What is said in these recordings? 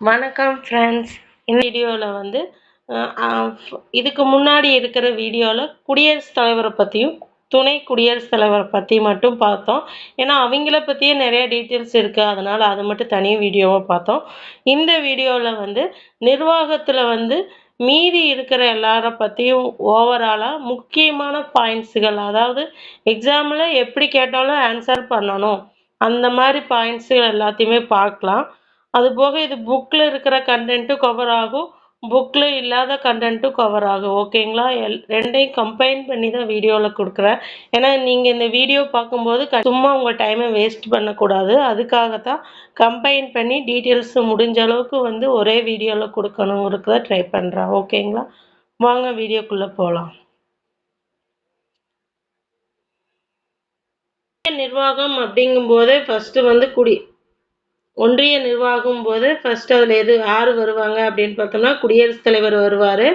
வணக்கம் ஃப்ரெண்ட்ஸ் இந்த வீடியோவில் வந்து இதுக்கு முன்னாடி இருக்கிற வீடியோவில் குடியரசுத் தலைவரை பற்றியும் துணை குடியரசுத் தலைவரை பற்றி மட்டும் பார்த்தோம். ஏன்னா அவங்கள பற்றியே நிறைய டீட்டெயில்ஸ் இருக்குது அதனால் அது மட்டும் தனி வீடியோவாக பார்த்தோம். இந்த வீடியோவில் வந்து நிர்வாகத்தில் வந்து மீதி இருக்கிற எல்லாரை பற்றியும் ஓவராலாக முக்கியமான பாயிண்ட்ஸுகள் அதாவது எக்ஸாமில் எப்படி கேட்டாலும் ஆன்சர் பண்ணணும். அந்த மாதிரி பாயிண்ட்ஸுகள் எல்லாத்தையுமே பார்க்கலாம். அது போக இது புக்கில் இருக்கிற கண்டென்ட்டும் கவர் ஆகும். புக்கில் இல்லாத கண்டென்ட்டும் கவர் ஆகும். ஓகேங்களா எல் ரெண்டையும் கம்பைன் பண்ணி தான் வீடியோவில் கொடுக்குறேன். ஏன்னா நீங்கள் இந்த வீடியோ பார்க்கும்போது க- சும்மா உங்கள் டைமை வேஸ்ட் பண்ணக்கூடாது. அதுக்காக தான் கம்பைன் பண்ணி டீட்டெயில்ஸ் முடிஞ்ச அளவுக்கு வந்து ஒரே வீடியோவில் கொடுக்கணுங்கிறத ட்ரை பண்ணுறேன் ஓகேங்களா வாங்க வீடியோக்குள்ளே போகலாம் நிர்வாகம் அப்படிங்கும்போதே ஃபஸ்ட்டு வந்து குடி ஒன்றிய நிர்வாகம் போது ஃபர்ஸ்ட் அதில் எது யார் வருவாங்க அப்படின்னு பார்த்தோம்னா குடியரசுத் தலைவர் வருவார்.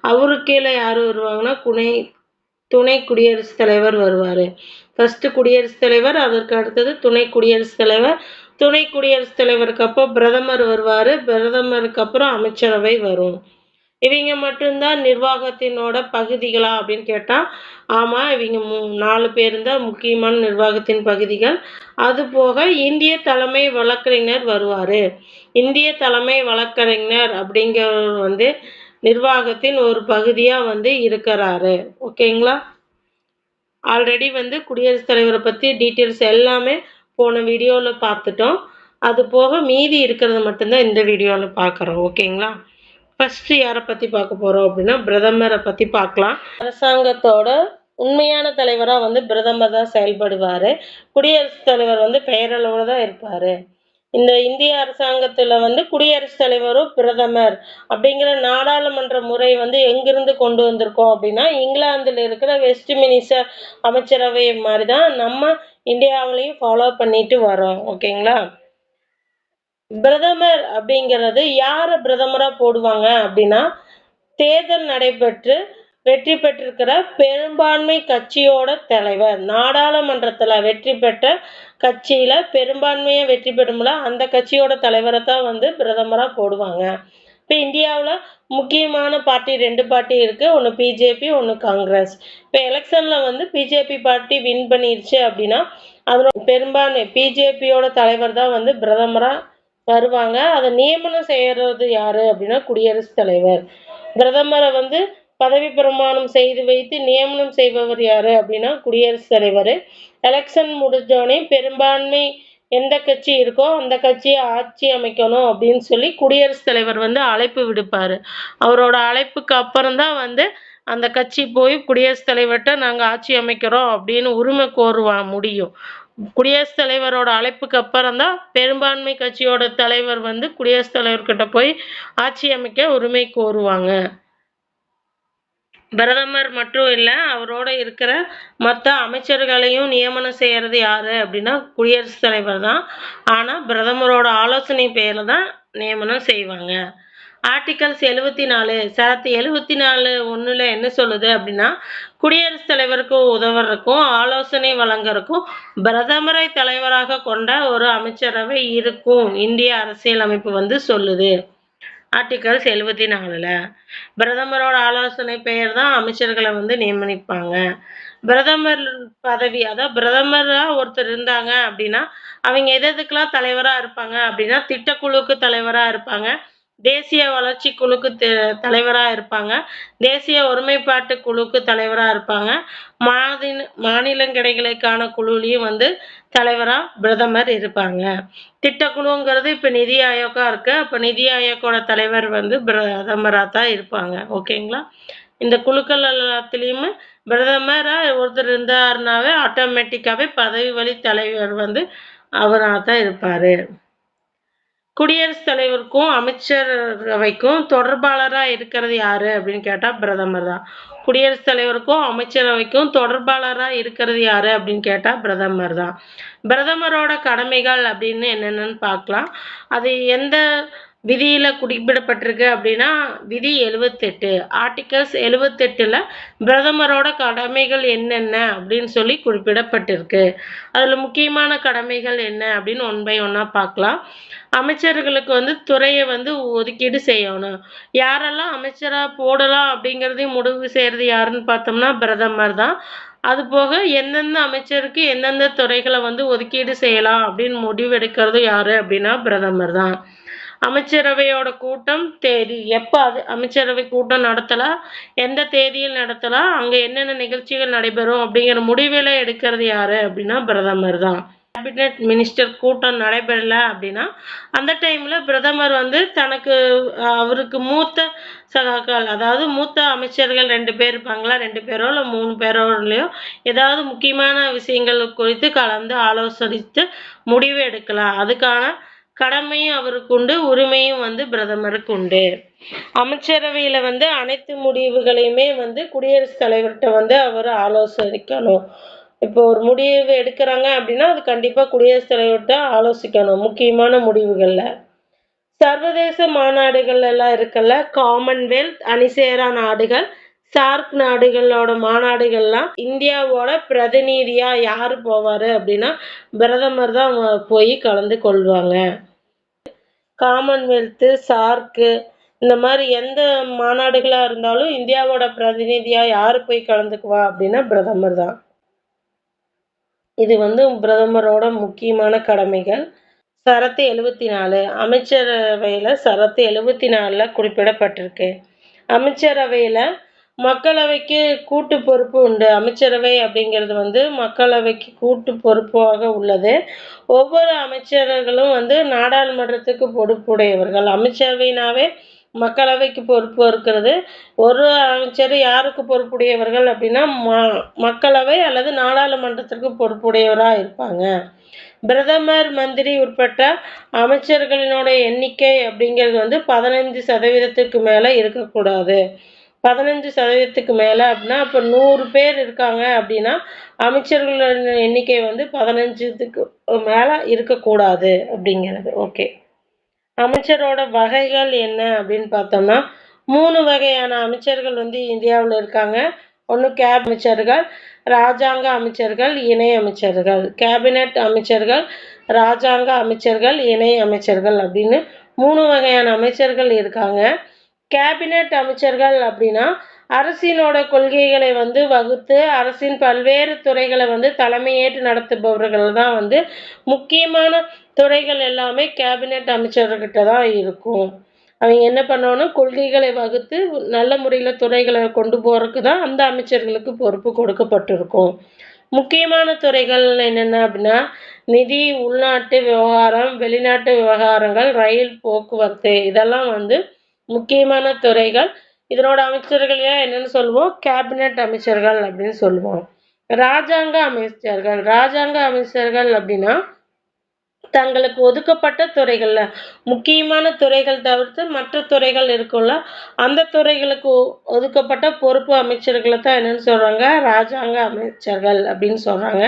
அவருக்கு கீழே யார் வருவாங்கன்னா துணை துணை குடியரசுத் தலைவர் வருவார். ஃபஸ்ட்டு குடியரசுத் தலைவர் அதற்கு அடுத்தது துணை குடியரசுத் தலைவர். துணை குடியரசுத் தலைவருக்கு அப்போ பிரதமர் வருவார். பிரதமருக்கு அப்புறம் அமைச்சரவை வரும். இவங்க மட்டும்தான் நிர்வாகத்தினோட பகுதிகளா அப்படின்னு கேட்டால் ஆமாம் இவங்க மூ நாலு பேர் தான் முக்கியமான நிர்வாகத்தின் பகுதிகள். அது போக இந்திய தலைமை வழக்கறிஞர் வருவார். இந்திய தலைமை வழக்கறிஞர் அப்படிங்கிறவர் வந்து நிர்வாகத்தின் ஒரு பகுதியாக வந்து இருக்கிறாரு. ஓகேங்களா? ஆல்ரெடி வந்து குடியரசுத் தலைவரை பற்றி டீட்டெயில்ஸ் எல்லாமே போன வீடியோவில் பார்த்துட்டோம். அது போக மீதி இருக்கிறது மட்டும்தான் இந்த வீடியோவில் பார்க்குறோம். ஓகேங்களா? ஃபர்ஸ்ட் யாரை பற்றி பார்க்க போகிறோம் அப்படின்னா பிரதமரை பற்றி பார்க்கலாம். அரசாங்கத்தோட உண்மையான தலைவராக வந்து பிரதமர் தான் செயல்படுவார். குடியரசுத் தலைவர் வந்து பெயரளவில் தான் இருப்பார். இந்த இந்திய அரசாங்கத்தில் வந்து குடியரசுத் தலைவரும் பிரதமர் அப்படிங்கிற நாடாளுமன்ற முறை வந்து எங்கிருந்து கொண்டு வந்திருக்கோம் அப்படின்னா இங்கிலாந்தில் இருக்கிற வெஸ்ட் மினிஸ்டர் அமைச்சரவை மாதிரி தான் நம்ம இந்தியாவிலையும் ஃபாலோ பண்ணிட்டு வரோம். ஓகேங்களா பிரதமர் அப்படிங்கிறது யாரை பிரதமராக போடுவாங்க அப்படின்னா தேர்தல் நடைபெற்று வெற்றி பெற்றிருக்கிற பெரும்பான்மை கட்சியோட தலைவர். நாடாளுமன்றத்தில் வெற்றி பெற்ற கட்சியில் பெரும்பான்மையை வெற்றி பெறும்ல அந்த கட்சியோட தலைவரை தான் வந்து பிரதமராக போடுவாங்க. இப்போ இந்தியாவில் முக்கியமான பார்ட்டி ரெண்டு பார்ட்டி இருக்குது ஒன்று பிஜேபி ஒன்று காங்கிரஸ். இப்போ எலெக்ஷனில் வந்து பிஜேபி பார்ட்டி வின் பண்ணிருச்சு அப்படின்னா அதோட பெரும்பான்மை பிஜேபியோட தலைவர் தான் வந்து பிரதமராக வருவாங்க அதை நியமனம் செய்கிறது யாரு அப்படின்னா குடியரசுத் தலைவர். பிரதமரை வந்து பதவி பிரமாணம் செய்து வைத்து நியமனம் செய்பவர் யாரு அப்படின்னா குடியரசுத் தலைவர். எலெக்ஷன் முடிஞ்சோடனே பெரும்பான்மை எந்த கட்சி இருக்கோ அந்த கட்சியை ஆட்சி அமைக்கணும் அப்படின்னு சொல்லி குடியரசுத் தலைவர் வந்து அழைப்பு விடுப்பார். அவரோட அழைப்புக்கு அப்புறம் தான் வந்து அந்த கட்சி போய் குடியரசுத் தலைவர்கிட்ட நாங்கள் ஆட்சி அமைக்கிறோம் அப்படின்னு உரிமை கோருவா முடியும். குடியரசுத் தலைவரோட அழைப்புக்கு அப்புறம் தான் பெரும்பான்மை கட்சியோட தலைவர் வந்து குடியரசுத் தலைவர்கிட்ட போய் ஆட்சி அமைக்க உரிமை கோருவாங்க. பிரதமர் மட்டும் இல்லை அவரோட இருக்கிற மற்ற அமைச்சர்களையும் நியமனம் செய்கிறது யாரு அப்படின்னா குடியரசுத் தலைவர் தான். ஆனால் பிரதமரோட ஆலோசனை பேரில் தான் நியமனம் செய்வாங்க. ஆர்டிகல்ஸ் எழுவத்தி நாலு சரத்து எழுவத்தி நாலு ஒன்றில் என்ன சொல்லுது அப்படின்னா குடியரசுத் தலைவருக்கு உதவுறதுக்கும் ஆலோசனை வழங்குறதுக்கும் பிரதமரை தலைவராக கொண்ட ஒரு அமைச்சரவை இருக்கும் இந்திய அரசியலமைப்பு வந்து சொல்லுது. ஆர்டிகல்ஸ் எழுவத்தி நாலில் பிரதமரோட ஆலோசனை பெயர் தான் அமைச்சர்களை வந்து நியமனிப்பாங்க பிரதமர் பதவி அதாவது பிரதமராக ஒருத்தர் இருந்தாங்க அப்படின்னா அவங்க எது எதுக்கெல்லாம் தலைவராக இருப்பாங்க அப்படின்னா திட்டக்குழுக்கு தலைவராக இருப்பாங்க. தேசிய வளர்ச்சி குழுக்கு தலைவராக இருப்பாங்க. தேசிய ஒருமைப்பாட்டு குழுக்கு தலைவராக இருப்பாங்க. மாநில மாநிலங்கிடைகளுக்கான குழுலையும் வந்து தலைவராக பிரதமர் இருப்பாங்க. திட்டக்குழுங்கிறது இப்போ நிதி ஆயோக்கா இருக்கு. அப்போ நிதி ஆயோக்கோட தலைவர் வந்து பிரதமராக தான் இருப்பாங்க. ஓகேங்களா? இந்த குழுக்கள் எல்லாத்துலேயுமே பிரதமராக ஒருத்தர் இருந்தாருனாவே ஆட்டோமேட்டிக்காகவே பதவி வழி தலைவர் வந்து அவராக தான் இருப்பார். குடியரசுத் தலைவருக்கும் அமைச்சரவைக்கும் தொடர்பாளராக இருக்கிறது யாரு அப்படின்னு கேட்டால் பிரதமர் தான். குடியரசுத் தலைவருக்கும் அமைச்சரவைக்கும் தொடர்பாளராக இருக்கிறது யாரு அப்படின்னு கேட்டால் பிரதமர் தான். பிரதமரோட கடமைகள் அப்படின்னு என்னென்னு பார்க்கலாம். அது எந்த விதியில் குறிப்பிடப்பட்டிருக்கு அப்படின்னா விதி எழுவத்தெட்டு. ஆர்டிகல்ஸ் எழுவத்தெட்டில் பிரதமரோட கடமைகள் என்னென்ன அப்படின்னு சொல்லி குறிப்பிடப்பட்டிருக்கு. அதில் முக்கியமான கடமைகள் என்ன அப்படின்னு ஒன் பை ஒன்னாக பார்க்கலாம். அமைச்சர்களுக்கு வந்து துறையை வந்து ஒதுக்கீடு செய்யணும். யாரெல்லாம் அமைச்சராக போடலாம் அப்படிங்கிறதையும் முடிவு செய்கிறது யாருன்னு பார்த்தோம்னா பிரதமர் தான். அது போக எந்தெந்த அமைச்சருக்கு எந்தெந்த துறைகளை வந்து ஒதுக்கீடு செய்யலாம் அப்படின்னு முடிவெடுக்கிறது யாரு அப்படின்னா பிரதமர் தான். அமைச்சரவையோட கூட்டம் தேதி. எப்போ அது அமைச்சரவை கூட்டம் நடத்தலாம் எந்த தேதியில் நடத்தலாம் அங்கே என்னென்ன நிகழ்ச்சிகள் நடைபெறும் அப்படிங்கிற முடிவில் எடுக்கிறது யாரு அப்படின்னா பிரதமர் தான். கேபினெட் மினிஸ்டர் கூட்டம் நடைபெறல அப்படின்னா அந்த டைமில் பிரதமர் வந்து தனக்கு அவருக்கு மூத்த சகாக்கள் அதாவது மூத்த அமைச்சர்கள் ரெண்டு பேர் இருப்பாங்களா? ரெண்டு பேரோ இல்லை மூணு பேரோலையோ ஏதாவது முக்கியமான விஷயங்கள் குறித்து கலந்து ஆலோசனித்து முடிவு எடுக்கலாம். அதுக்கான கடமையும் அவருக்கு உண்டு உரிமையும் வந்து பிரதமருக்கு உண்டு. அமைச்சரவையில் வந்து அனைத்து முடிவுகளையுமே வந்து குடியரசுத் தலைவர்கிட்ட வந்து அவர் ஆலோசிக்கணும். இப்போ ஒரு முடிவு எடுக்கிறாங்க அப்படின்னா அது கண்டிப்பாக குடியரசுத் தலைவர்கிட்ட ஆலோசிக்கணும் முக்கியமான முடிவுகளில். சர்வதேச மாநாடுகள் எல்லாம் இருக்குல்ல காமன்வெல்த் அணிசேரா நாடுகள் சார்க் நாடுகளோட மாநாடுகள்லாம் இந்தியாவோட பிரதிநிதியாக யார் போவார் அப்படின்னா பிரதமர் தான் போய் கலந்து கொள்வாங்க. காமன்வெல்த்து சார்க்கு இந்த மாதிரி எந்த மாநாடுகளாக இருந்தாலும் இந்தியாவோட பிரதிநிதியாக யார் போய் கலந்துக்குவா அப்படின்னா பிரதமர் தான். இது வந்து பிரதமரோட முக்கியமான கடமைகள். சரத்து எழுபத்தி நாலு அமைச்சரவையில் சரத்து எழுபத்தி நாலில் குறிப்பிடப்பட்டிருக்கு. அமைச்சரவையில் மக்களவைக்கு கூட்டு பொறுப்பு உண்டு. அமைச்சரவை அப்படிங்கிறது வந்து மக்களவைக்கு கூட்டு பொறுப்பாக உள்ளது. ஒவ்வொரு அமைச்சர்களும் வந்து நாடாளுமன்றத்துக்கு பொறுப்புடையவர்கள். அமைச்சரவைனாவே மக்களவைக்கு பொறுப்பு இருக்கிறது. ஒரு அமைச்சர் யாருக்கு பொறுப்புடையவர்கள் அப்படின்னா ம மக்களவை அல்லது நாடாளுமன்றத்திற்கு பொறுப்புடையவராக இருப்பாங்க. பிரதமர் மந்திரி உட்பட்ட அமைச்சர்களினோட எண்ணிக்கை அப்படிங்கிறது வந்து பதினைஞ்சு சதவீதத்துக்கு மேலே இருக்கக்கூடாது. பதினஞ்சு சதவீதத்துக்கு மேலே அப்படின்னா இப்போ நூறு பேர் இருக்காங்க அப்படின்னா அமைச்சர்களோட எண்ணிக்கை வந்து பதினஞ்சுக்கு மேலே இருக்கக்கூடாது அப்படிங்கிறது. ஓகே அமைச்சரோட வகைகள் என்ன அப்படின்னு பார்த்தோம்னா மூணு வகையான அமைச்சர்கள் வந்து இந்தியாவில் இருக்காங்க. ஒன்று கேப் அமைச்சர்கள் ராஜாங்க அமைச்சர்கள் இணை அமைச்சர்கள். கேபினட் அமைச்சர்கள் ராஜாங்க அமைச்சர்கள் இணை அமைச்சர்கள் அப்படின்னு மூணு வகையான அமைச்சர்கள் இருக்காங்க. கேபினட் அமைச்சர்கள் அப்படின்னா அரசினோட கொள்கைகளை வந்து வகுத்து அரசின் பல்வேறு துறைகளை வந்து தலைமையேற்று நடத்துபவர்கள் தான் வந்து முக்கியமான துறைகள் எல்லாமே கேபினெட் அமைச்சர்கிட்ட தான் இருக்கும். அவங்க என்ன பண்ணணும்? கொள்கைகளை வகுத்து நல்ல முறையில் துறைகளை கொண்டு போகிறதுக்கு தான் அந்த அமைச்சர்களுக்கு பொறுப்பு கொடுக்கப்பட்டிருக்கும். முக்கியமான துறைகள் என்னென்ன அப்படின்னா நிதி உள்நாட்டு விவகாரம் வெளிநாட்டு விவகாரங்கள் ரயில் போக்குவரத்து இதெல்லாம் வந்து முக்கியமான துறைகள். இதனோட அமைச்சர்கள் என்னன்னு சொல்லுவோம்? கேபினட் அமைச்சர்கள் அப்படின்னு சொல்லுவோம். ராஜாங்க அமைச்சர்கள். ராஜாங்க அமைச்சர்கள் அப்படின்னா தங்களுக்கு ஒதுக்கப்பட்ட துறைகளில். முக்கியமான துறைகள் தவிர்த்து மற்ற துறைகள் இருக்கும்ல அந்த துறைகளுக்கு ஒதுக்கப்பட்ட பொறுப்பு அமைச்சர்களை தான் என்னென்னு சொல்கிறாங்க ராஜாங்க அமைச்சர்கள் அப்படின்னு சொல்கிறாங்க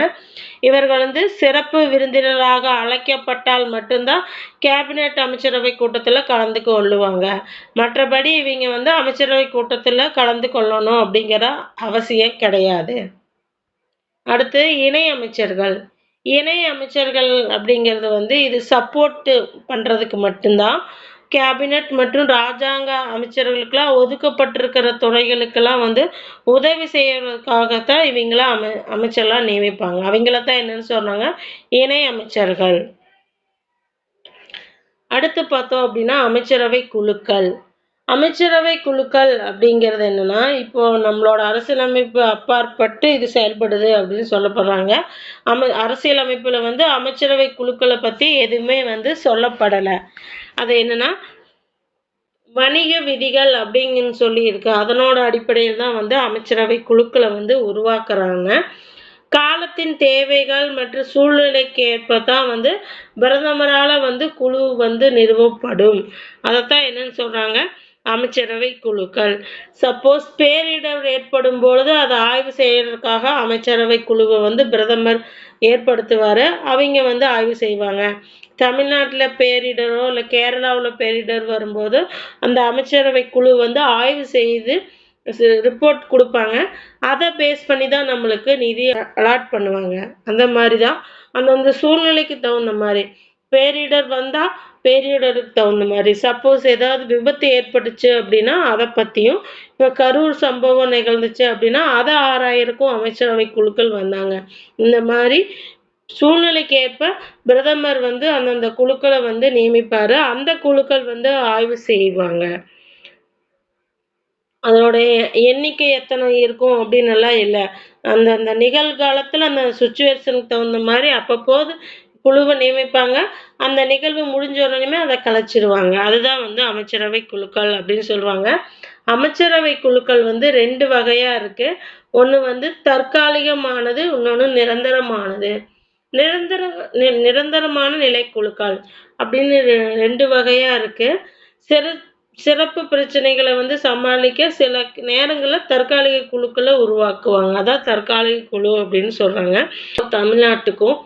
இவர்கள் வந்து சிறப்பு விருந்தினராக அழைக்கப்பட்டால் மட்டும்தான் கேபினெட் அமைச்சரவை கூட்டத்தில் கலந்து கொள்ளுவாங்க. மற்றபடி இவங்க வந்து அமைச்சரவை கூட்டத்தில் கலந்து கொள்ளணும் அப்படிங்கிற அவசியம் கிடையாது. அடுத்து இணை அமைச்சர்கள். இணை அமைச்சர்கள் அப்படிங்கிறது வந்து இது சப்போர்ட்டு பண்ணுறதுக்கு மட்டும்தான். கேபினட் மற்றும் ராஜாங்க அமைச்சர்களுக்கெல்லாம் ஒதுக்கப்பட்டிருக்கிற துறைகளுக்கெல்லாம் வந்து உதவி செய்யறதுக்காகத்தான் இவங்களாம் அமை அமைச்சர்லாம் நியமிப்பாங்க. அவங்கள தான் என்னன்னு சொன்னாங்க? இணை அமைச்சர்கள். அடுத்து பார்த்தோம் அப்படின்னா அமைச்சரவை குழுக்கள். அமைச்சரவை குழுக்கள் அப்படிங்கிறது என்னன்னா இப்போ நம்மளோட அரசியலமைப்பு அப்பாற்பட்டு இது செயல்படுது அப்படின்னு சொல்லப்படுறாங்க. அம அரசியலமைப்பில் வந்து அமைச்சரவை குழுக்களை பற்றி எதுவுமே வந்து சொல்லப்படலை. அது என்னன்னா வணிக விதிகள் அப்படிங்கன்னு சொல்லி இருக்கு அதனோட அடிப்படையில் தான் வந்து அமைச்சரவை குழுக்களை வந்து உருவாக்குறாங்க. காலத்தின் தேவைகள் மற்றும் சூழ்நிலைக்கு ஏற்ப தான் வந்து பிரதமரால் வந்து குழு வந்து நிறுவப்படும். அதைத்தான் என்னன்னு சொல்கிறாங்க அமைச்சரவை குழுக்கள் சப்போஸ் பேரிடர் ஏற்படும் பொழுது அதை ஆய்வு செய்யறதுக்காக அமைச்சரவை குழுவை வந்து பிரதமர் ஏற்படுத்துவார். அவங்க வந்து ஆய்வு செய்வாங்க. தமிழ்நாட்டில் பேரிடரோ இல்லை கேரளாவில் பேரிடர் வரும்போது அந்த அமைச்சரவை குழு வந்து ஆய்வு செய்து ரிப்போர்ட் கொடுப்பாங்க. அதை பேஸ் பண்ணி தான் நம்மளுக்கு நிதி அலாட் பண்ணுவாங்க. அந்த மாதிரி தான் அந்தந்த சூழ்நிலைக்கு தகுந்த மாதிரி. பேரிடர் வந்தால் பேரிடருக்கு தகுந்த மாதிரி. சப்போஸ் ஏதாவது விபத்து ஏற்பட்டுச்சு அப்படின்னா அதை பற்றியும் இப்போ கரூர் சம்பவம் நிகழ்ந்துச்சு அப்படின்னா அதை ஆறாயிரக்கும் அமைச்சரவை குழுக்கள் வந்தாங்க. இந்த மாதிரி சூழ்நிலைக்கு ஏற்ப பிரதமர் வந்து அந்தந்த குழுக்களை வந்து நியமிப்பார். அந்த குழுக்கள் வந்து ஆய்வு செய்வாங்க. அதோடைய எண்ணிக்கை எத்தனை இருக்கும் அப்படின்னு எல்லாம் இல்லை. அந்த அந்த நிகழ்காலத்தில் அந்த சுச்சுவேஷனுக்கு தகுந்த மாதிரி அப்பப்போது குழுவை நியமிப்பாங்க. அந்த நிகழ்வு முடிஞ்ச உடனே அதை கலைச்சிருவாங்க. அதுதான் வந்து அமைச்சரவை குழுக்கள் அப்படின்னு சொல்லுவாங்க. அமைச்சரவை குழுக்கள் வந்து ரெண்டு வகையாக இருக்குது ஒன்று வந்து தற்காலிகமானது இன்னொன்று நிரந்தரமானது. நிரந்தர நிரந்தரமான நிலை குழுக்கள் அப்படின்னு ரெண்டு வகையாக இருக்குது சிறு சிறப்பு பிரச்சனைகளை வந்து சமாளிக்க சில நேரங்களில் தற்காலிக குழுக்களை உருவாக்குவாங்க. அதான் தற்காலிக குழு அப்படின்னு சொல்கிறாங்க தமிழ்நாட்டுக்கும்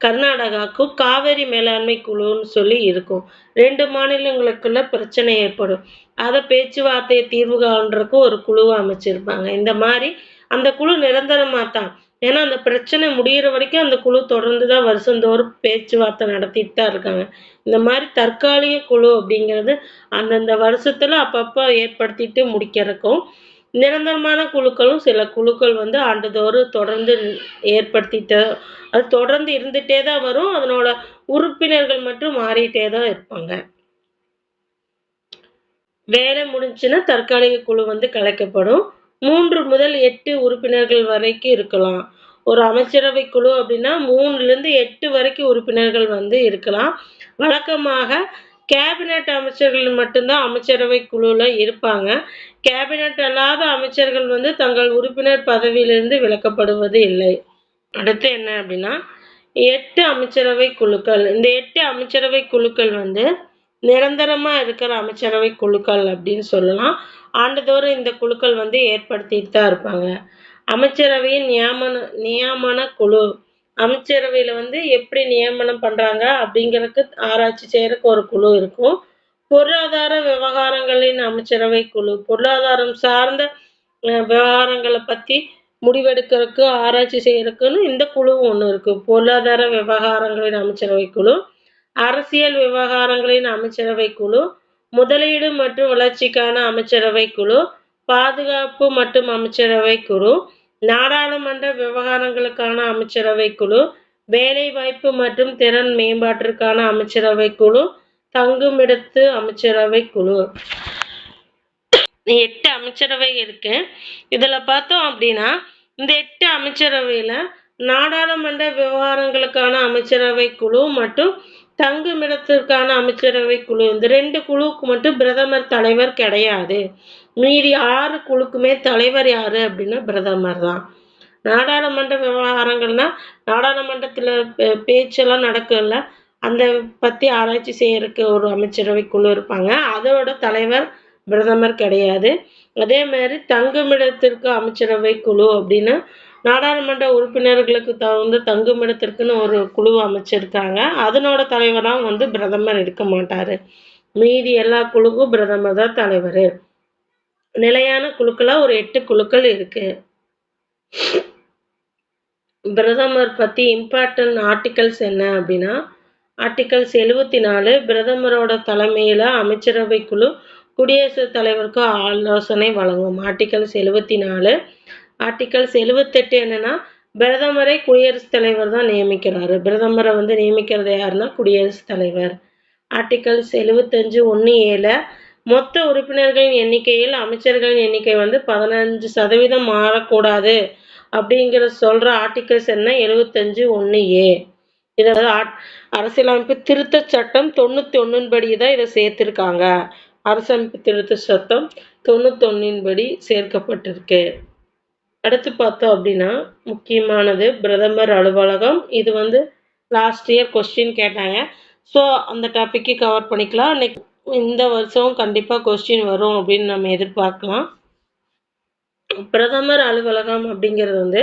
கர்நாடகாவுக்கும் காவேரி மேலாண்மை குழுன்னு சொல்லி இருக்கும். ரெண்டு மாநிலங்களுக்குள்ள பிரச்சனை ஏற்படும். அதை பேச்சுவார்த்தையை தீர்வு காண்றதுக்கு ஒரு குழுவை அமைச்சிருப்பாங்க. இந்த மாதிரி அந்த குழு நிரந்தரமாக தான் ஏன்னா அந்த பிரச்சனை முடியிற வரைக்கும் அந்த குழு தொடர்ந்து தான் வருஷந்தோறும் பேச்சுவார்த்தை நடத்திட்டு தான் இருக்காங்க. இந்த மாதிரி தற்காலிக குழு அப்படிங்கிறது அந்தந்த வருஷத்துல அப்பப்போ ஏற்படுத்திட்டு முடிக்கிறதுக்கும் நிரந்தரமான குழுக்களும் சில குழுக்கள் வந்து ஆண்டுதோறும் தொடர்ந்து ஏற்படுத்திட்டு அது தொடர்ந்து இருந்துகிட்டே தான் வரும். அதனோட உறுப்பினர்கள் மட்டும் மாறிட்டே தான் இருப்பாங்க. வேலை முடிஞ்சுன்னா தற்காலிக குழு வந்து கலைக்கப்படும். மூன்று முதல் எட்டு உறுப்பினர்கள் வரைக்கும் இருக்கலாம். ஒரு அமைச்சரவை குழு அப்படின்னா மூணுலேருந்து எட்டு வரைக்கும் உறுப்பினர்கள் வந்து இருக்கலாம். வழக்கமாக கேபினட் அமைச்சர்கள் மட்டும்தான் அமைச்சரவை குழுவில் இருப்பாங்க. கேபினட் அல்லாத அமைச்சர்கள் வந்து தங்கள் உறுப்பினர் பதவியிலிருந்து விலக்கப்படுவது இல்லை. அடுத்து என்ன அப்படின்னா எட்டு அமைச்சரவை குழுக்கள். இந்த எட்டு அமைச்சரவை குழுக்கள் வந்து நிரந்தரமா இருக்கிற அமைச்சரவை குழுக்கள் அப்படின்னு சொல்லலாம். ஆண்டுதோறும் இந்த குழுக்கள் வந்து ஏற்படுத்திட்டு தான் இருப்பாங்க. அமைச்சரவையின் நியமன நியமன குழு அமைச்சரவையில் வந்து எப்படி நியமனம் பண்ணுறாங்க அப்படிங்கிறதுக்கு ஆராய்ச்சி செய்கிறக்கு ஒரு குழு இருக்கும். பொருளாதார விவகாரங்களின் அமைச்சரவை குழு. பொருளாதாரம் சார்ந்த விவகாரங்களை பற்றி முடிவெடுக்கிறதுக்கு ஆராய்ச்சி செய்கிறதுக்குன்னு இந்த குழு ஒன்று இருக்கு. பொருளாதார விவகாரங்களின் அமைச்சரவை குழு அரசியல் விவகாரங்களின் அமைச்சரவை குழு முதலீடு மற்றும் வளர்ச்சிக்கான அமைச்சரவை குழு பாதுகாப்பு மற்றும் அமைச்சரவை குழு நாடாளுமன்ற விவகாரங்களுக்கான அமைச்சரவை குழு வேலைவாய்ப்பு மற்றும் திறன் மேம்பாட்டிற்கான அமைச்சரவை குழு தங்குமிடத்து அமைச்சரவை குழு. எட்டு அமைச்சரவை இருக்கு. இதுல பார்த்தோம் அப்படின்னா இந்த எட்டு அமைச்சரவையில நாடாளுமன்ற விவகாரங்களுக்கான அமைச்சரவை குழு மற்றும் தங்குமிடத்திற்கான அமைச்சரவை குழு. இந்த ரெண்டு குழுவுக்கு மட்டும் பிரதமர் தலைவர் கிடையாது. மீதி ஆறு குழுக்குமே தலைவர் யார் அப்படின்னா பிரதமர் தான் நாடாளுமன்ற விவகாரங்கள்னா நாடாளுமன்றத்தில் பேச்செல்லாம் நடக்கல அந்த பற்றி ஆராய்ச்சி செய்யறதுக்கு ஒரு அமைச்சரவை குழு இருப்பாங்க. அதோட தலைவர் பிரதமர் கிடையாது. அதே மாதிரி தங்குமிடத்திற்கு அமைச்சரவை குழு அப்படின்னு நாடாளுமன்ற உறுப்பினர்களுக்கு தகுந்த தங்குமிடத்திற்குன்னு ஒரு குழு அமைச்சிருக்காங்க. அதனோட தலைவராக வந்து பிரதமர் இருக்க மாட்டார். மீதி எல்லா குழுக்கும் பிரதமர் தான் தலைவர். நிலையான குழுக்களாக ஒரு எட்டு குழுக்கள் இருக்கு. பிரதமர் பற்றி இம்பார்ட்டன்ட் ஆர்டிகல்ஸ் என்ன அப்படின்னா ஆர்டிகல்ஸ் எழுபத்தி நாலு பிரதமரோட தலைமையில் அமைச்சரவை குழு குடியரசுத் தலைவருக்கு ஆலோசனை வழங்கும். ஆர்டிகல்ஸ் எழுபத்தி நாலு ஆர்டிகல்ஸ் எழுபத்தெட்டு என்னன்னா பிரதமரை குடியரசுத் தலைவர் தான் நியமிக்கிறாரு. பிரதமரை வந்து நியமிக்கிறது யாருன்னா குடியரசுத் தலைவர். ஆர்டிகல்ஸ் எழுபத்தஞ்சு ஒன்று ஏழை மொத்த உறுப்பினர்களின் எண்ணிக்கையில் அமைச்சர்களின் எண்ணிக்கை வந்து பதினஞ்சு சதவீதம் மாறக்கூடாது அப்படிங்கிற சொல்ற ஆர்டிகல்ஸ் என்ன? எழுவத்தஞ்சு ஒன்று ஏ இதை ஆட்- அரசியலமைப்பு திருத்தச் சட்டம் தொண்ணூற்றி ஒன்றின்படி தான் இதை சேர்த்திருக்காங்க. அரசமைப்பு திருத்த சட்டம் தொண்ணூத்தொன்னின் படி சேர்க்கப்பட்டிருக்கு. அடுத்து பார்த்தோம் அப்படின்னா முக்கியமானது பிரதமர் அலுவலகம். இது வந்து லாஸ்ட் இயர் கொஸ்டின் கேட்டாங்க. ஸோ அந்த டாப்பிக்கு கவர் பண்ணிக்கலாம். நெக்ஸ்ட் இந்த வருஷம் கண்டிப்பாக கொஸ்டின் வரும் அப்படின்னு நம்ம எதிர்பார்க்கலாம். பிரதமர் அலுவலகம் அப்படிங்கிறது வந்து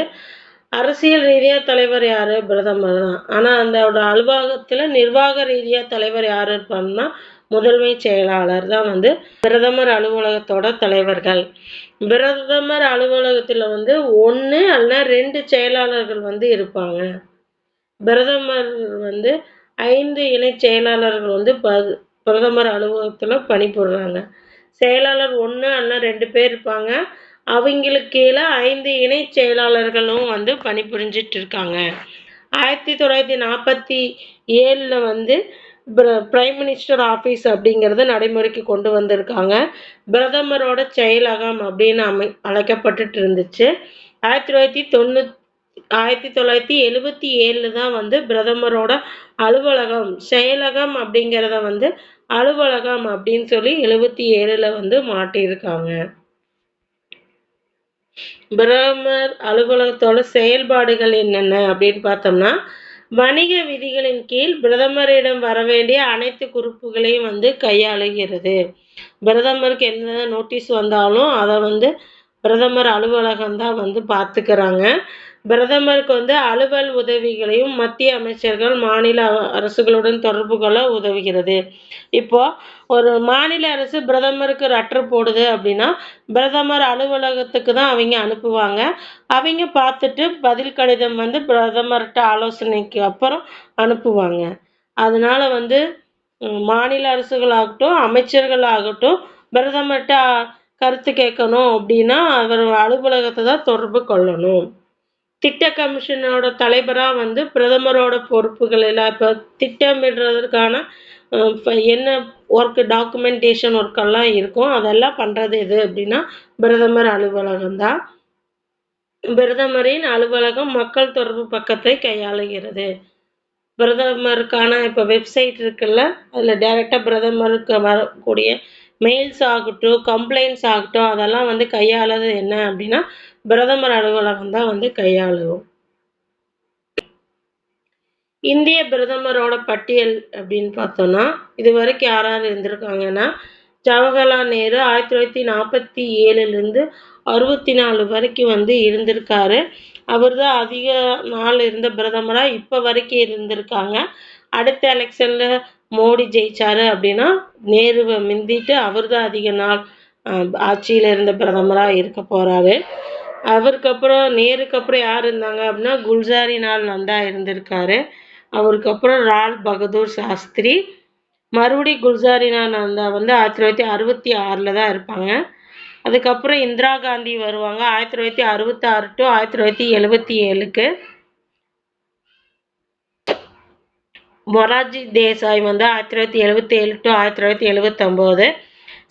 அரசியல் ரீதியாக தலைவர் யார்? பிரதமர் தான். ஆனால் அந்தோட அலுவலகத்தில் நிர்வாக ரீதியாக தலைவர் யார் இருப்பாங்கன்னா முதன்மை செயலாளர் தான் வந்து பிரதமர் அலுவலகத்தோட தலைவர்கள். பிரதமர் அலுவலகத்தில் வந்து ஒன்று அல்ல ரெண்டு செயலாளர்கள் வந்து இருப்பாங்க. பிரதமர் வந்து ஐந்து இணை செயலாளர்கள் வந்து ப பிரதமர் அலுவலகத்தில் பணிபுரிறாங்க செயலாளர் ஒன்று அண்ணன் ரெண்டு பேர் இருப்பாங்க. அவங்களுக்கு கீழே ஐந்து இணை செயலாளர்களும் வந்து பணிபுரிஞ்சிட்டு இருக்காங்க. ஆயிரத்தி தொள்ளாயிரத்தி நாற்பத்தி ஏழில் வந்து பிரைம் மினிஸ்டர் ஆஃபீஸ் அப்படிங்கிறத நடைமுறைக்கு கொண்டு வந்திருக்காங்க. பிரதமரோட செயலகம் அப்படின்னு அமை அழைக்கப்பட்டுட்டு இருந்துச்சு. ஆயிரத்தி தொள்ளாயிரத்தி தொண்ணூ ஆயிரத்தி தொள்ளாயிரத்தி எழுபத்தி ஏழில் தான் வந்து பிரதமரோட அலுவலகம் செயலகம் அப்படிங்கிறத வந்து அலுவலகம் அப்படின்னு சொல்லி எழுபத்தி ஏழில் வந்து மாட்டியிருக்காங்க. பிரதமர் அலுவலகத்தோட செயல்பாடுகள் என்னென்ன அப்படின்னு பார்த்தோம்னா வணிக விதிகளின் கீழ் பிரதமரிடம் வரவேண்டிய அனைத்து குறிப்புகளையும் வந்து கையாளுகிறது. பிரதமருக்கு என்ன நோட்டீஸ் வந்தாலும் அதை வந்து பிரதமர் அலுவலகம் தான் வந்து பார்த்துக்கிறாங்க. பிரதமருக்கு வந்து அலுவல் உதவிகளையும் மத்திய அமைச்சர்கள் மாநில அரசுகளுடன் தொடர்பு கொள்ள உதவுகிறது. இப்போது ஒரு மாநில அரசு பிரதமருக்கு ரட்டர் போடுது அப்படின்னா பிரதமர் அலுவலகத்துக்கு தான் அவங்க அனுப்புவாங்க. அவங்க பார்த்துட்டு பதில் கடிதம் வந்து பிரதமர்கிட்ட ஆலோசனைக்கு அப்புறம் அனுப்புவாங்க. அதனால் வந்து மாநில அரசுகளாகட்டும் அமைச்சர்களாகட்டும் பிரதமர்கிட்ட கருத்து கேட்கணும் அப்படின்னா அவர் அலுவலகத்தை தான் தொடர்பு கொள்ளணும். திட்ட கமிஷனோட தலைவராக வந்து பிரதமரோட பொறுப்புகள் எல்லாம் இப்போ திட்டமிடுறதுக்கான என்ன ஒர்க்கு டாக்குமெண்டேஷன் ஒர்க்கெல்லாம் இருக்கும் அதெல்லாம் பண்ணுறது எது அப்படின்னா பிரதமர் அலுவலகம் தான். பிரதமரின் அலுவலகம் மக்கள் தொடர்பு பக்கத்தை கையாளுகிறது. பிரதமருக்கான இப்போ வெப்சைட் இருக்குல்ல அதில் டைரெக்டாக பிரதமருக்கு வரக்கூடிய மெயில்ஸ் ஆகட்டும் கம்ப்ளைண்ட்ஸ் ஆகட்டும் அதெல்லாம் வந்து கையாளது என்ன அப்படின்னா பிரதமர் அலுவலகம் தான் வந்து கையாளுவோம். இந்திய பிரதமரோட பட்டியல் அப்படின்னு பார்த்தோம்னா இது வரைக்கும் யார் யார் இருந்திருக்காங்கன்னா ஜவஹர்லால் நேரு ஆயிரத்தி தொள்ளாயிரத்தி நாற்பத்தி ஏழுலேருந்து அறுபத்தி நாலு வரைக்கும் வந்து இருந்திருக்காரு. அவர் தான் அதிக நாள் இருந்த பிரதமராக இப்போ வரைக்கும் இருந்திருக்காங்க. அடுத்த எலெக்ஷனில் மோடி ஜெயிச்சாரு அப்படின்னா நேருவை மிந்திட்டு அவர் தான் அதிக நாள் ஆட்சியில் இருந்த பிரதமராக இருக்க போகிறாரு அவருக்கு அப்புறம் நேருக்கு அப்புறம் யார் இருந்தாங்க அப்படின்னா குல்சாரி நாள் நந்தா இருந்திருக்காரு. அவருக்கு அப்புறம் லால் பகதூர் சாஸ்திரி. மறுபடி குல்சாரினா நந்தா வந்து ஆயிரத்தி தொள்ளாயிரத்தி அறுபத்தி ஆறில் தான் இருப்பாங்க. அதுக்கப்புறம் இந்திரா காந்தி வருவாங்க ஆயிரத்தி தொள்ளாயிரத்தி அறுபத்தாறு டு ஆயிரத்தி தொள்ளாயிரத்தி எழுபத்தி ஏழுக்கு. மொரார்ஜி தேசாய் வந்து ஆயிரத்தி தொள்ளாயிரத்தி எழுபத்தி ஏழு டு ஆயிரத்தி தொள்ளாயிரத்தி எழுபத்தொம்போது.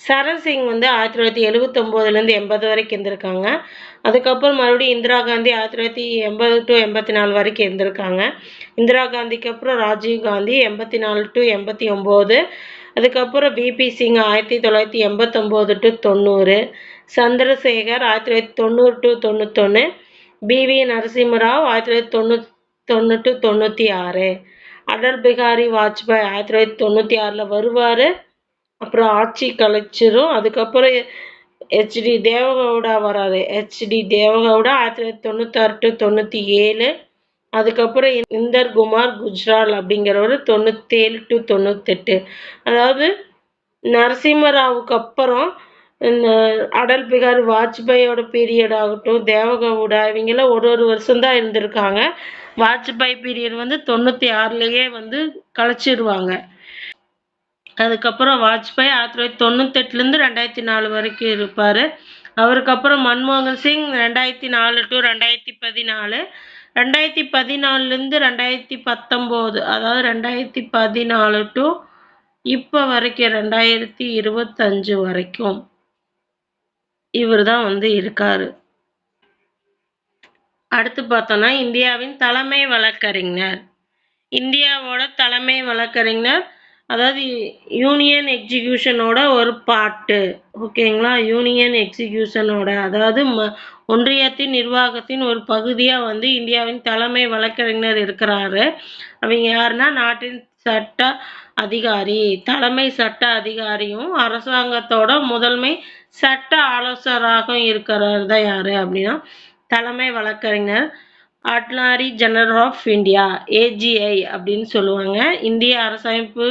சரண் சிங் வந்து ஆயிரத்தி தொள்ளாயிரத்தி எழுபத்தொம்போதுலேருந்து எண்பது வரைக்கும் இருந்திருக்காங்க. அதுக்கப்புறம் மறுபடியும் இந்திரா காந்தி ஆயிரத்தி தொள்ளாயிரத்தி எண்பது டு எண்பத்தி நாலு வரைக்கும் இருந்திருக்காங்க. இந்திரா காந்திக்கு அப்புறம் ராஜீவ் காந்தி எண்பத்தி நாலு டு எண்பத்தி ஒம்பது. அதுக்கப்புறம் பிபி சிங் ஆயிரத்தி தொள்ளாயிரத்தி எண்பத்தொம்போது டு தொண்ணூறு. சந்திரசேகர் ஆயிரத்தி தொள்ளாயிரத்தி தொண்ணூறு டு தொண்ணூத்தொன்று பிவி நரசிம்மராவ் ஆயிரத்தி தொள்ளாயிரத்தி தொண்ணூத் தொண்ணூற்று தொண்ணூற்றி ஆறு. அடல் பிகாரி வாஜ்பாய் ஆயிரத்தி தொள்ளாயிரத்தி தொண்ணூற்றி ஆறில் வருவார். அப்புறம் ஆட்சி கலைச்சிரும். அதுக்கப்புறம் ஹெச்டி தேவகவுடா வராரு. ஹெச்டி தேவகவுடா ஆயிரத்தி தொள்ளாயிரத்தி தொண்ணூத்தாறு டு தொண்ணூற்றி ஏழு. அதுக்கப்புறம் இந்தர் குமார் குஜ்ரால் அப்படிங்கிறவர் தொண்ணூத்தேழு டு தொண்ணூத்தெட்டு. அதாவது நரசிம்மராவுக்கு அப்புறம் இந்த அடல் பிகாரி வாஜ்பாயோட பீரியட் ஆகட்டும் தேவகவுடா இவங்கெல்லாம் ஒரு ஒரு வருஷம்தான் இருந்திருக்காங்க. வாஜ்பாய் பீரியட் வந்து தொண்ணூற்றி ஆறுலேயே வந்து கலைச்சிருவாங்க. அதுக்கப்புறம் வாஜ்பாய் ஆயிரத்தி தொள்ளாயிரத்தி தொண்ணூத்தெட்டுலேருந்து ரெண்டாயிரத்தி நாலு வரைக்கும் இருப்பார். அவருக்கப்புறம் மன்மோகன் சிங் ரெண்டாயிரத்தி நாலு டு ரெண்டாயிரத்தி பதினாலு. ரெண்டாயிரத்தி பதினாலுலேருந்து ரெண்டாயிரத்தி பத்தொம்போது அதாவது ரெண்டாயிரத்தி பதினாலு டு இப்போ வரைக்கும் ரெண்டாயிரத்தி இருபத்தஞ்சு வரைக்கும் இவர் தான் வந்து இருக்கார். அடுத்து பார்த்தோன்னா இந்தியாவின் தலைமை வழக்கறிஞர். இந்தியாவோட தலைமை வழக்கறிஞர் அதாவது யூனியன் எக்ஸிக்யூஷனோட ஒரு பாட்டு ஓகேங்களா யூனியன் எக்ஸிக்யூஷனோட அதாவது ம ஒன்றியத்தின் நிர்வாகத்தின் ஒரு பகுதியாக வந்து இந்தியாவின் தலைமை வழக்கறிஞர் இருக்கிறாரு. அவங்க யாருன்னா? நாட்டின் சட்ட அதிகாரி. தலைமை சட்ட அதிகாரியும் அரசாங்கத்தோட முதன்மை சட்ட ஆலோசகராக இருக்கிறவர் தான் யாரு அப்படின்னா? தலைமை வழக்கறிஞர் attorney general of India AGI அப்படின்னு சொல்லுவாங்க. இந்திய அரசமைப்பு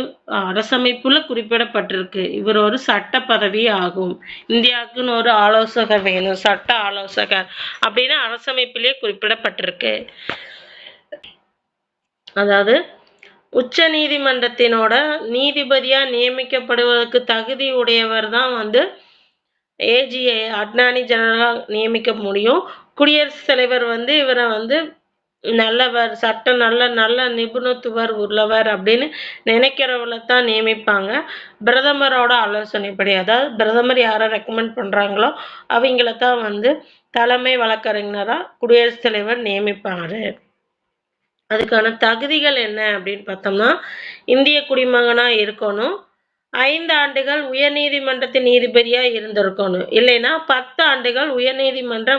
அரசமைப்புல குறிப்பிடப்பட்டிருக்கு. இவர் ஒரு சட்ட பதவி ஆகும். இந்தியாவுக்குன்னு ஒரு ஆலோசகர் வேணும் சட்ட ஆலோசகர் அப்படின்னு அரசமைப்பிலேயே குறிப்பிடப்பட்டிருக்கு. அதாவது உச்ச நீதிமன்றத்தினோட நீதிபதியா நியமிக்கப்படுவதற்கு தகுதி உடையவர் தான் வந்து ஏஜிஐ அட்னானி ஜெனரலாக நியமிக்க முடியும். குடியரசுத் தலைவர் வந்து இவரை வந்து நல்லவர் சட்டம் நல்ல நல்ல நிபுணத்துவர் உள்ளவர் அப்படின்னு நினைக்கிறவங்கள தான் நியமிப்பாங்க. பிரதமரோட ஆலோசனைப்படி அதாவது பிரதமர் யாரை ரெக்கமெண்ட் பண்ணுறாங்களோ அவங்கள தான் வந்து தலைமை வழக்கறிஞராக குடியரசுத் தலைவர் நியமிப்பார். அதுக்கான தகுதிகள் என்ன அப்படின்னு பார்த்தோம்னா இந்திய குடிமகனாக இருக்கணும். ஐந்து ஆண்டுகள் உயர்நீதிமன்றத்தின் நீதிபதியாக இருந்திருக்கணும். இல்லைன்னா பத்து ஆண்டுகள் உயர்நீதிமன்ற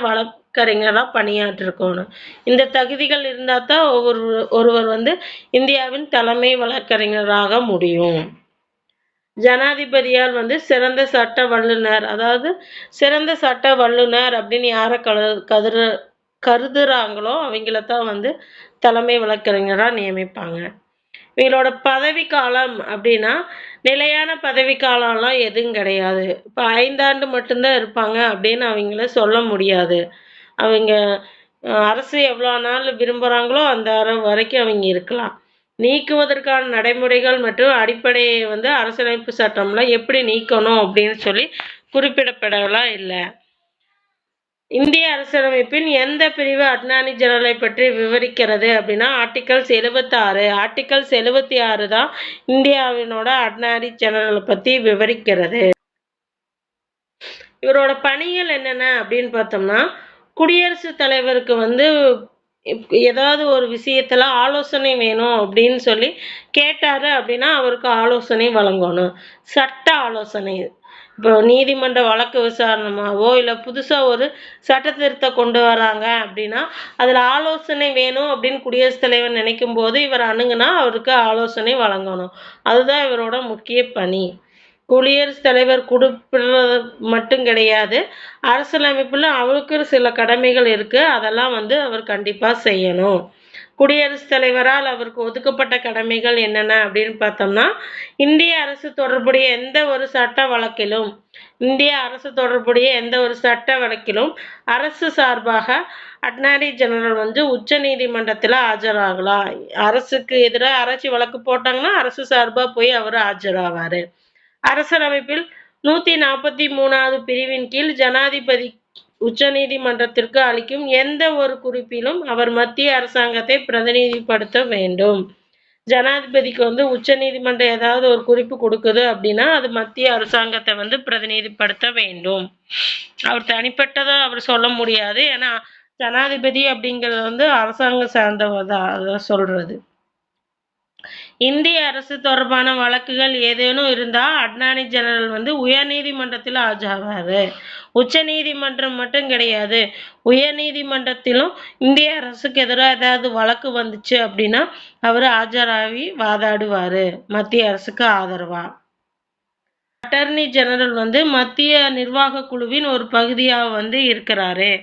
வழக்கறிஞராக பணியாற்றிருக்கணும். இந்த தகுதிகள் இருந்தால் தான் ஒவ்வொரு ஒருவர் வந்து இந்தியாவின் தலைமை வழக்கறிஞராக முடியும். ஜனாதிபதியால் வந்து சிறந்த சட்ட வல்லுநர் அதாவது சிறந்த சட்ட வல்லுநர் அப்படின்னு யாரை கரு கருது கருதுறாங்களோ அவங்கள தான் வந்து தலைமை வழக்கறிஞராக நியமிப்பாங்க. இவங்களோட பதவி காலம் அப்படின்னா நிலையான பதவி காலம்லாம் எதுவும் கிடையாது. இப்போ ஐந்தாண்டு மட்டும்தான் இருப்பாங்க அப்படின்னு அவங்கள சொல்ல முடியாது. அவங்க அரசு எவ்வளோ நாள் விரும்புகிறாங்களோ அந்த வரைக்கும் அவங்க இருக்கலாம். நீக்குவதற்கான நடைமுறைகள் மற்றும் அடிப்படையை வந்து அரசியலமைப்பு சட்டம்ல எப்படி நீக்கணும் அப்படின்னு சொல்லி குறிப்பிடப்படலாம் இல்லை. இந்திய அரசியலமைப்பின் எந்த பிரிவு அட்னானி ஜெனரலை பற்றி விவரிக்கிறது அப்படின்னா ஆர்டிகல்ஸ் எழுபத்தாறு ஆர்டிகல்ஸ் எழுபத்தி ஆறு தான் இந்தியாவினோட அட்னானி ஜெனரலை பற்றி விவரிக்கிறது. இவரோட பணிகள் என்னென்ன அப்படின்னு பார்த்தோம்னா குடியரசுத் தலைவருக்கு வந்து ஏதாவது ஒரு விஷயத்தில் ஆலோசனை வேணும் அப்படின்னு சொல்லி கேட்டாரு அப்படின்னா அவருக்கு ஆலோசனை வழங்கணும். சட்ட ஆலோசனை. இப்போ நீதிமன்ற வழக்கு விசாரணமாவோ இல்லை புதுசாக ஒரு சட்ட திருத்தம் கொண்டு வராங்க அப்படின்னா அதில் ஆலோசனை வேணும் அப்படின்னு குடியரசுத் தலைவர் நினைக்கும் போது இவர் அணுகுனா அவருக்கு ஆலோசனை வழங்கணும். அதுதான் இவரோட முக்கிய பணி. குடியரசுத் தலைவர் கொடுப்பது மட்டும் கிடையாது. அரசியலமைப்பில் அவருக்கு சில கடமைகள் இருக்குது அதெல்லாம் வந்து அவர் கண்டிப்பாக செய்யணும். குடியரசுத் தலைவரால் அவருக்கு ஒதுக்கப்பட்ட கடமைகள் என்னென்ன அப்படின்னு பார்த்தோம்னா இந்திய அரசு தொடர்புடைய எந்த ஒரு சட்ட வழக்கிலும் இந்திய அரசு தொடர்புடைய எந்த ஒரு சட்ட வழக்கிலும் அரசு சார்பாக அட்னாரி ஜெனரல் வந்து உச்ச நீதிமன்றத்தில் ஆஜராகலாம். அரசுக்கு எதிராக அரசு வழக்கு போட்டாங்கன்னா அரசு சார்பாக போய் அவர் ஆஜராவார். அரசியலமைப்பில் நூத்தி நாற்பத்தி மூணாவது பிரிவின் கீழ் ஜனாதிபதி உச்சநீதிமன்றத்திற்கு அளிக்கும் எந்த ஒரு குறிப்பிலும் அவர் மத்திய அரசாங்கத்தை பிரதிநிதிப்படுத்த வேண்டும். ஜனாதிபதிக்கு வந்து உச்சநீதிமன்றம் ஏதாவது ஒரு குறிப்பு கொடுக்குது அப்படின்னா அது மத்திய அரசாங்கத்தை வந்து பிரதிநிதிப்படுத்த வேண்டும். அவர் தனிப்பட்டதாக அவர் சொல்ல முடியாது. ஏன்னா ஜனாதிபதி அப்படிங்கிறது வந்து அரசாங்கம் சார்ந்தவர் தான் அதை சொல்றது. இந்திய அரசு தொடர்பான வழக்குகள் ஏதேனும் இருந்தால் அட்னானி ஜெனரல் வந்து உயர்நீதிமன்றத்தில் ஆஜராவார். உச்ச நீதிமன்றம் மட்டும் கிடையாது. உயர்நீதிமன்றத்திலும் இந்திய அரசுக்கு எதிராக ஏதாவது வழக்கு வந்துச்சு அப்படின்னா அவர் ஆஜராகி வாதாடுவார். மத்திய அரசுக்கு ஆதரவா? அட்டர்னி ஜெனரல் வந்து மத்திய நிர்வாக குழுவின் ஒரு பகுதியாக வந்து இருக்கிறாரு.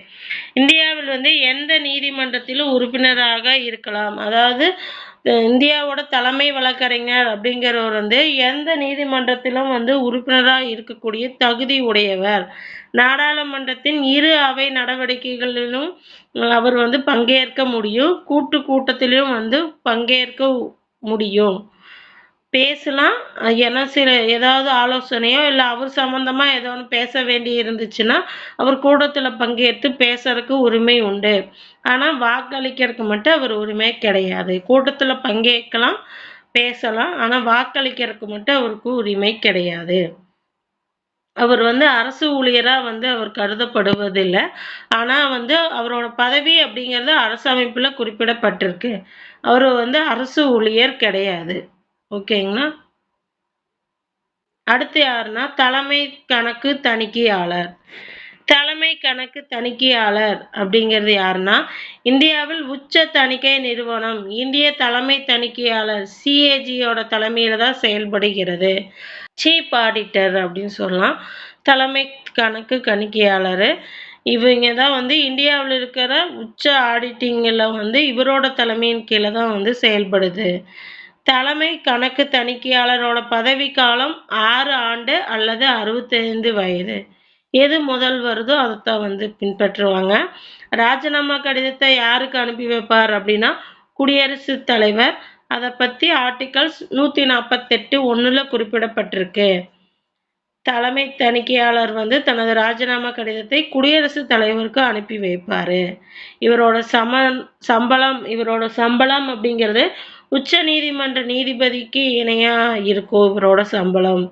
இந்தியாவில் வந்து எந்த நீதிமன்றத்திலும் உறுப்பினராக இருக்கலாம். அதாவது இந்தியாவோட தலைமை வழக்கறிஞர் அப்படிங்கிறவர் வந்து எந்த நீதிமன்றத்திலும் வந்து உறுப்பினராக இருக்கக்கூடிய தகுதி உடையவர். நாடாளுமன்றத்தின் இரு அவை நடவடிக்கைகளிலும் அவர் வந்து பங்கேற்க முடியும். கூட்டு கூட்டத்திலும் வந்து பங்கேற்க முடியும். பேசலாம். ஏன்னா சில ஏதாவது ஆலோசனையோ இல்லை அவர் சம்மந்தமாக ஏதோ ஒன்று பேச வேண்டி இருந்துச்சுன்னா அவர் கூட்டத்தில் பங்கேற்று பேசுறதுக்கு உரிமை உண்டு. ஆனால் வாக்களிக்கிறதுக்கு மட்டும் அவர் உரிமை கிடையாது. கூட்டத்தில் பங்கேற்கலாம் பேசலாம் ஆனால் வாக்களிக்கிறதுக்கு மட்டும் அவருக்கு உரிமை கிடையாது. அவர் வந்து அரசு ஊழியராக வந்து அவர் கருதப்படுவதில்லை. ஆனால் வந்து அவரோட பதவி அப்படிங்கிறது அரசமைப்பில் குறிப்பிடப்பட்டிருக்கு. அவர் வந்து அரசு ஊழியர் கிடையாது. ஓகேங்களா? அடுத்து யாருன்னா தலைமை கணக்கு தணிக்கையாளர். தலைமை கணக்கு தணிக்கையாளர் அப்படிங்கிறது யாருன்னா இந்தியாவில் உச்ச தணிக்கை நிறுவனம் இந்திய தலைமை தணிக்கையாளர் சிஏஜியோட தலைமையில தான் செயல்படுகிறது. சீப் ஆடிட்டர் அப்படின்னு சொல்லலாம். தலைமை கணக்கு கணிக்கையாளர் இவங்க தான் வந்து இந்தியாவில் இருக்கிற உச்ச ஆடிட்டிங்கில் வந்து இவரோட தலைமையின் கீழே தான் வந்து செயல்படுது. தலைமை கணக்கு தணிக்கையாளரோட பதவிக்காலம் காலம் ஆறு ஆண்டு அல்லது அறுபத்தைந்து வயது. எது முதல் வருதோ அதைத்தான் வந்து பின்பற்றுவாங்க. ராஜினாமா கடிதத்தை யாருக்கு அனுப்பி வைப்பார் அப்படின்னா குடியரசுத் தலைவர். அதை பற்றி ஆர்டிகல்ஸ் நூற்றி நாற்பத்தெட்டு ஒன்றில் குறிப்பிடப்பட்டிருக்கு. தலைமை தணிக்கையாளர் வந்து தனது ராஜினாமா கடிதத்தை குடியரசுத் தலைவருக்கு அனுப்பி வைப்பார். இவரோட சம சம்பளம் இவரோட சம்பளம் அப்படிங்கிறது உச்ச நீதிமன்ற நீதிபதிக்கு இணையாக இருக்கும் இவரோட சம்பளம்.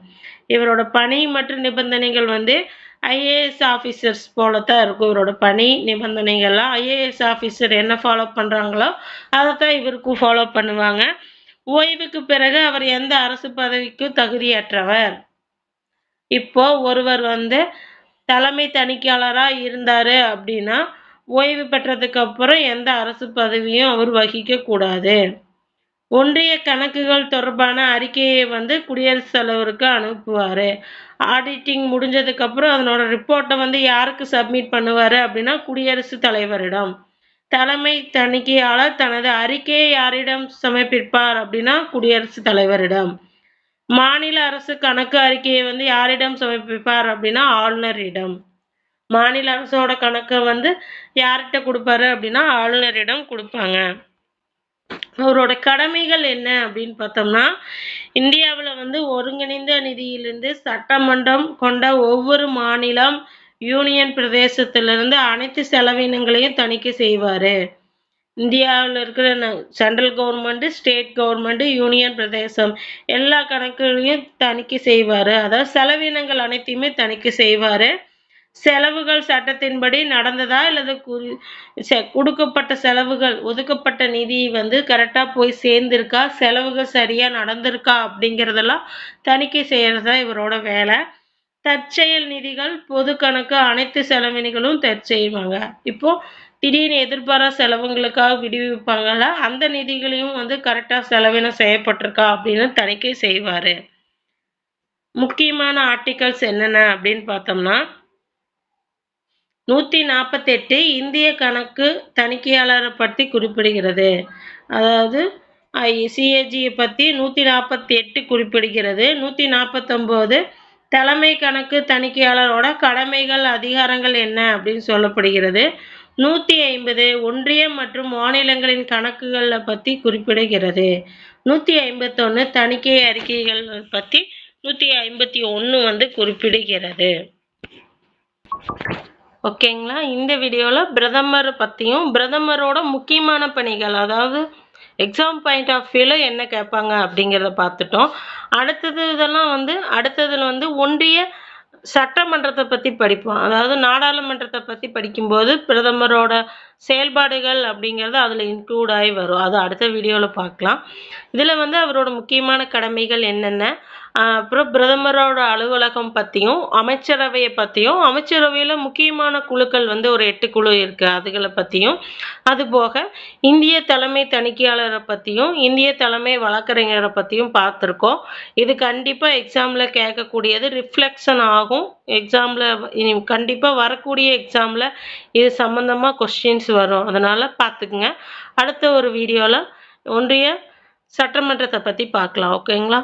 இவரோட பணி மற்றும் நிபந்தனைகள் வந்து ஐஏஎஸ் ஆஃபீஸர்ஸ் போல தான் இருக்கும். இவரோட பணி நிபந்தனைகள்லாம் ஐஏஎஸ் ஆஃபீஸர் என்ன ஃபாலோ பண்ணுறாங்களோ அதை தான் இவருக்கும் ஃபாலோ பண்ணுவாங்க. ஓய்வுக்கு பிறகு அவர் எந்த அரசு பதவிக்கும் தகுதியற்றவர்? இப்போ ஒருவர் வந்து தலைமை தணிக்கையாளராக இருந்தார் அப்படின்னா ஓய்வு பெற்றதுக்கு அப்புறம் எந்த அரசு பதவியும் அவர் வகிக்கக்கூடாது ஒன்றிய கணக்குகள் தொடர்பான அறிக்கையை வந்து குடியரசுத் தலைவருக்கு அனுப்புவார். ஆடிட்டிங் முடிஞ்சதுக்கப்புறம் அதனோட ரிப்போர்ட்டை வந்து யாருக்கு சப்மிட் பண்ணுவார் அப்படின்னா குடியரசுத் தலைவரிடம். தலைமை தணிக்கையாளர் தனது அறிக்கையை யாரிடம் சமர்ப்பிப்பார் அப்படின்னா குடியரசுத் தலைவரிடம். மாநில அரசு கணக்கு அறிக்கையை வந்து யாரிடம் சமர்ப்பிப்பார் அப்படின்னா ஆளுநரிடம். மாநில அரசோட கணக்கை வந்து யார்கிட்ட கொடுப்பாரு அப்படின்னா ஆளுநரிடம் கொடுப்பாங்க. அவரோட கடமைகள் என்ன அப்படின்னு பார்த்தோம்னா இந்தியாவில் வந்து ஒருங்கிணைந்த நிதியிலிருந்து சட்டமன்றம் கொண்ட ஒவ்வொரு மாநிலம் யூனியன் பிரதேசத்திலிருந்து அனைத்து செலவினங்களையும் தணிக்கை செய்வார். இந்தியாவில் இருக்கிற central government state government union பிரதேசம் எல்லா கணக்குகளையும் தணிக்கை செய்வார். அதாவது செலவினங்கள் அனைத்தையுமே தணிக்கை செய்வார். செலவுகள் சட்டத்தின்படி நடந்ததா அல்லது குறி கொடுக்கப்பட்ட செலவுகள் ஒதுக்கப்பட்ட நிதி வந்து கரெக்டாக போய் சேர்ந்துருக்கா? செலவுகள் சரியாக நடந்திருக்கா? அப்படிங்கிறதெல்லாம் தணிக்கை செய்கிறது தான் இவரோட வேலை. தற்செயல் நிதிகள் பொது கணக்கு அனைத்து செலவினிகளும் தற்செய்வாங்க இப்போ திடீர்னு எதிர்பாரா செலவுங்களுக்காக விடுவிப்பாங்கல்ல அந்த நிதிகளையும் வந்து கரெக்டாக செலவினம் செய்யப்பட்டிருக்கா அப்படின்னு தணிக்கை செய்வார். முக்கியமான ஆர்டிகல்ஸ் என்னென்ன அப்படின்னு பார்த்தோம்னா நூற்றி நாற்பத்தெட்டு இந்திய கணக்கு தணிக்கையாளரை பற்றி குறிப்பிடுகிறது. அதாவது சிஏஜியை பற்றி நூற்றி நாற்பத்தி எட்டு குறிப்பிடுகிறது. நூற்றி நாற்பத்தொம்போது தலைமை கணக்கு தணிக்கையாளரோட கடமைகள் அதிகாரங்கள் என்ன அப்படின்னு சொல்லப்படுகிறது. நூற்றி ஐம்பது ஒன்றியம் மற்றும் மாநிலங்களின் கணக்குகளை பற்றி குறிப்பிடுகிறது. நூற்றி ஐம்பத்தொன்று தணிக்கை அறிக்கைகள் பற்றி நூற்றி ஐம்பத்தி ஒன்று வந்து குறிப்பிடுகிறது. ஓகேங்களா? இந்த வீடியோவில் பிரதமர் பற்றியும் பிரதமரோட முக்கியமான பணிகள் அதாவது எக்ஸாம் பாயிண்ட் ஆஃப் வியூவில் என்ன கேட்பாங்க அப்படிங்கிறத பார்த்துட்டோம். அடுத்தது இதெல்லாம் வந்து அடுத்ததில் வந்து ஒன்றிய சட்டமன்றத்தை பற்றி படிப்போம். அதாவது நாடாளுமன்றத்தை பற்றி படிக்கும்போது பிரதமரோட செயல்பாடுகள் அப்படிங்கிறது அதில் இன்க்ளூட் ஆகி வரும். அது அடுத்த வீடியோவில் பார்க்கலாம். இதில் வந்து அவரோட முக்கியமான கடமைகள் என்னென்ன? அப்புறம் பிரதமரோட அலுவலகம் பற்றியும் அமைச்சரவையை பற்றியும் அமைச்சரவையில் முக்கியமான குழுக்கள் வந்து ஒரு எட்டு குழு இருக்குது அதுகளை பற்றியும் அதுபோக இந்திய தலைமை தணிக்கையாளரை பற்றியும் இந்திய தலைமை வழக்கறிஞரை பற்றியும் பார்த்துருக்கோம். இது கண்டிப்பாக எக்ஸாமில் கேட்கக்கூடியது ரிஃப்ளெக்ஷன் ஆகும். எக்ஸாமில் கண்டிப்பாக வரக்கூடிய எக்ஸாமில் இது சம்மந்தமாக கொஸ்டின்ஸ் வரும். அதனால் பார்த்துக்குங்க. அடுத்த ஒரு வீடியோவில் ஒன்றிய சட்டமன்றத்தை பற்றி பார்க்கலாம். ஓகேங்களா?